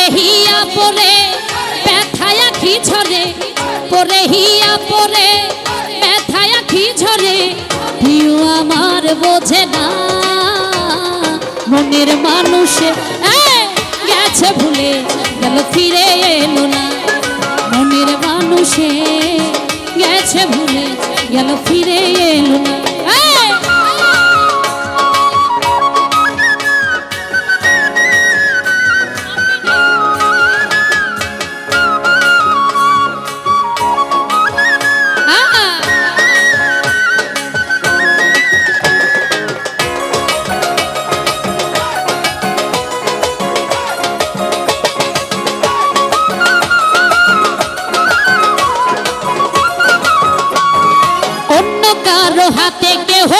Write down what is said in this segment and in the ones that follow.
পরে হিয়া পরে, ব্যথায় আখি ঝরে? পরে হিয়া পরে, ব্যথায় আখি ঝরে? প্রিয় আমার বোঝে না। মনের মানুষে গেছে ভুলে, গেল, ফিরে এলো না। মনের মানুষে, গেছে ভুলে, গেল, ফিরে এলো না।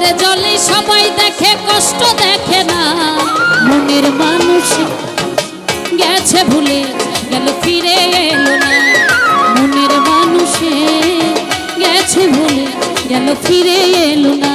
চোখের জলে সবাই দেখে, কষ্ট দেখে না। মনের মানুষ গেছে ভুলে, গেল, ফিরে এলো না। মনের মানুষে গেছে ভুলে, গেল, ফিরে এলো না।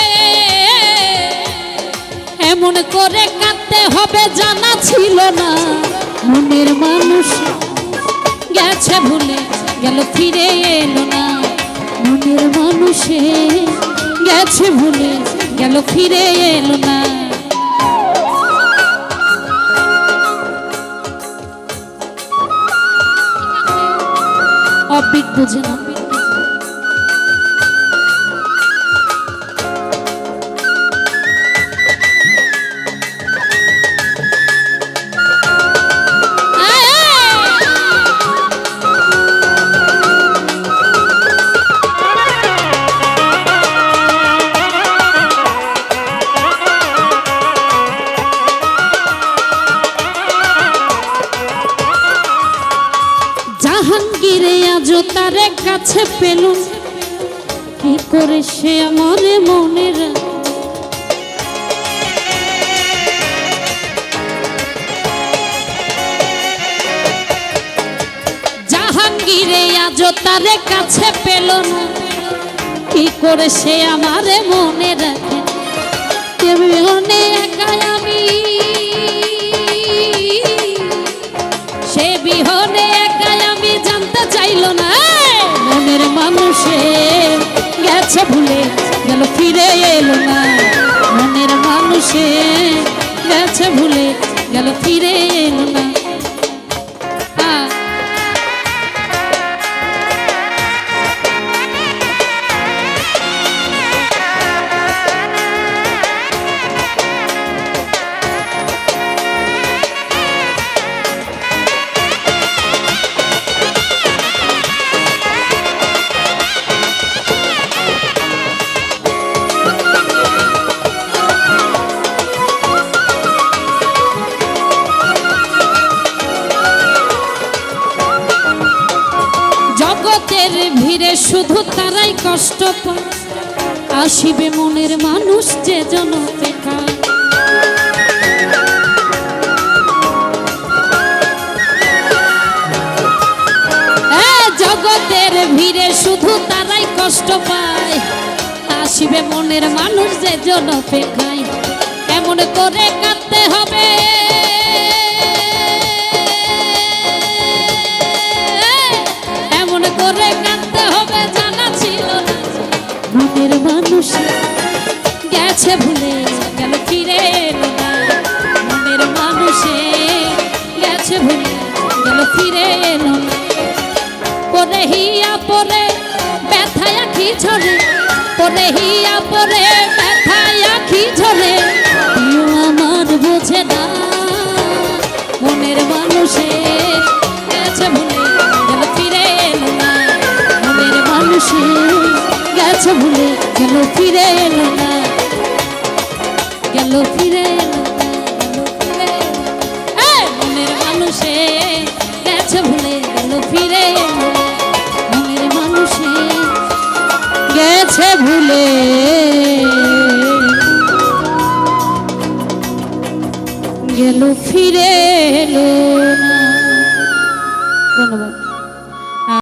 এমন করে কাঁদতে হবে, জানা ছিল না। মনের মানুষ গেছে ভুলে, গেল, ফিরে এলো না। মনের মানুষে গেছে ভুলে, গেল, ফিরে এলো না। অবিক বুঝে না কাছে পেলুম কি করে সে আমার মনের জাহাঙ্গীরে আজও তার কাছে পেল না। কি করে সে আমার মনে রাখে কেমনে একা আমি? সে বিহনে একা আমি জানতে চাইল না। মনের মানুষে গেছে ভুলে গেল ফিরে এলো না। মনের মানুষে গেছে ভুলে গেল ফিরে এলো না। শুধু তারাই কষ্ট পায়। আসিবে মনের মানুষ যে জন জগতের ভিড়ে শুধু তারাই কষ্ট পায়। আসিবে মনের মানুষ যে জন পেখায় মানুষ গেছে ভুলে, গেল ফিরে মনের মানুষে গেছে ভুলে, গেল ফিরে না। পরে হিয়া, পরে ঝরে, পরে হিয়া, পরে ঝরে। আমার না, মনের মানুষে গেছে ভুলে, গেল ফিরে মনের মানুষে গেছে ভুলে গেল ফিরে এলো না। গেল ফিরে মনের মানুষে গেছে ভুলে গেল ফিরে এলো